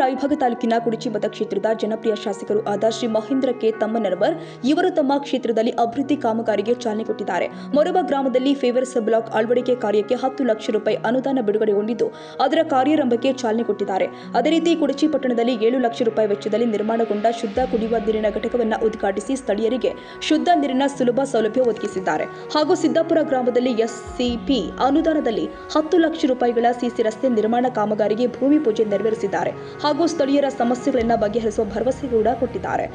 ರಾಯಭಾಗ ತಾಲೂಕಿನ ಕುಡಿಚಿ ಮತಕ್ಷೇತ್ರದ ಜನಪ್ರಿಯ ಶಾಸಕರು ಆದ ಶ್ರೀ ಮಹೇಂದ್ರ ಕೆ ತಮ್ಮನರವರ್, ಇವರು ತಮ್ಮ ಕ್ಷೇತ್ರದಲ್ಲಿ ಅಭಿವೃದ್ಧಿ ಕಾಮಗಾರಿಗೆ ಚಾಲನೆ ಕೊಟ್ಟಿದ್ದಾರೆ. ಮೊರಬ ಗ್ರಾಮದಲ್ಲಿ ಫೇವರ್ಸ್ ಬ್ಲಾಕ್ ಅಳವಡಿಕೆ ಕಾರ್ಯಕ್ಕೆ ಹತ್ತು ಲಕ್ಷ ರೂಪಾಯಿ ಅನುದಾನ ಬಿಡುಗಡೆಗೊಂಡಿದ್ದು ಅದರ ಕಾರ್ಯಾರಂಭಕ್ಕೆ ಚಾಲನೆ ಕೊಟ್ಟಿದ್ದಾರೆ. ಅದೇ ರೀತಿ ಕುಡಚಿ ಪಟ್ಟಣದಲ್ಲಿ ಏಳು ಲಕ್ಷ ರೂಪಾಯಿ ವೆಚ್ಚದಲ್ಲಿ ನಿರ್ಮಾಣಗೊಂಡ ಶುದ್ಧ ಕುಡಿಯುವ ನೀರಿನ ಘಟಕವನ್ನು ಉದ್ಘಾಟಿಸಿ ಸ್ಥಳೀಯರಿಗೆ ಶುದ್ಧ ನೀರಿನ ಸುಲಭ ಸೌಲಭ್ಯ ಒದಗಿಸಿದ್ದಾರೆ. ಹಾಗೂ ಸಿದ್ದಾಪುರ ಗ್ರಾಮದಲ್ಲಿ ಎಸ್ಸಿಪಿ ಅನುದಾನದಲ್ಲಿ ಹತ್ತು ಲಕ್ಷ ರೂಪಾಯಿಗಳ ಸಿಸಿ ರಸ್ತೆ ನಿರ್ಮಾಣ ಕಾಮಗಾರಿಗೆ ಭೂಮಿ ಪೂಜೆ ನೆರವೇರಿಸಿದ್ದಾರೆ. ಹಾಗೂ ಸ್ಥಳೀಯರ ಸಮಸ್ಯೆಗಳನ್ನ ಬಗೆಹರಿಸುವ ಭರವಸೆ ಕೂಡ ಕೊಟ್ಟಿದ್ದಾರೆ.